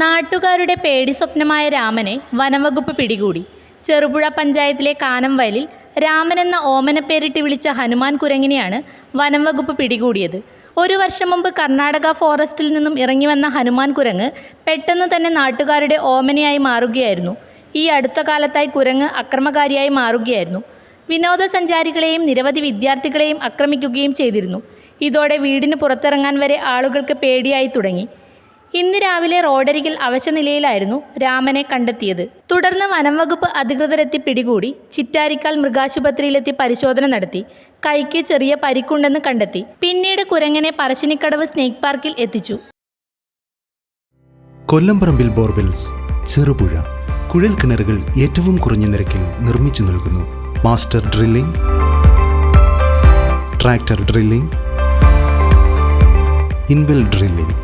നാട്ടുകാരുടെ പേടി സ്വപ്നമായ രാമനെ വനംവകുപ്പ് പിടികൂടി. ചെറുപുഴ പഞ്ചായത്തിലെ കാനംവയലിൽ രാമൻ എന്ന ഓമനപ്പേരിട്ട് വിളിച്ച ഹനുമാൻ കുരങ്ങിനെയാണ് വനംവകുപ്പ് പിടികൂടിയത്. ഒരു വർഷം മുമ്പ് കർണാടക ഫോറസ്റ്റിൽ നിന്നും ഇറങ്ങി വന്ന ഹനുമാൻ കുരങ്ങ് പെട്ടെന്ന് തന്നെ നാട്ടുകാരുടെ ഓമനയായി മാറുകയായിരുന്നു. ഈ അടുത്ത കാലത്തായി കുരങ്ങ് അക്രമകാരിയായി മാറുകയായിരുന്നു. വിനോദസഞ്ചാരികളെയും നിരവധി വിദ്യാർത്ഥികളെയും ആക്രമിക്കുകയും ചെയ്തിരുന്നു. ഇതോടെ വീടിന് പുറത്തിറങ്ങാൻ വരെ ആളുകൾക്ക് പേടിയായി തുടങ്ങി. ഇന്ന് രാവിലെ റോഡരികിൽ അവശനിലയിലായിരുന്നു രാമനെ കണ്ടെത്തിയത്. തുടർന്ന് വനംവകുപ്പ് അധികൃതരെത്തി പിടികൂടി ചിറ്റാരിക്കാൽ മൃഗാശുപത്രിയിലെത്തി പരിശോധന നടത്തി. കൈക്ക് ചെറിയ പരിക്കുണ്ടെന്ന് കണ്ടെത്തി. പിന്നീട് കുരങ്ങനെ പറശ്ശിനിക്കടവ് സ്നേക്ക് പാർക്കിൽ എത്തിച്ചു. കൊല്ലംപറമ്പിൽ ബോർവെൽസ് ചെറുപുഴ കുഴൽ കിണറുകൾ ഏറ്റവും കുറഞ്ഞ നിരക്കിൽ നിർമ്മിച്ചു നൽകുന്നു. Master drilling tractor drilling inwell drilling.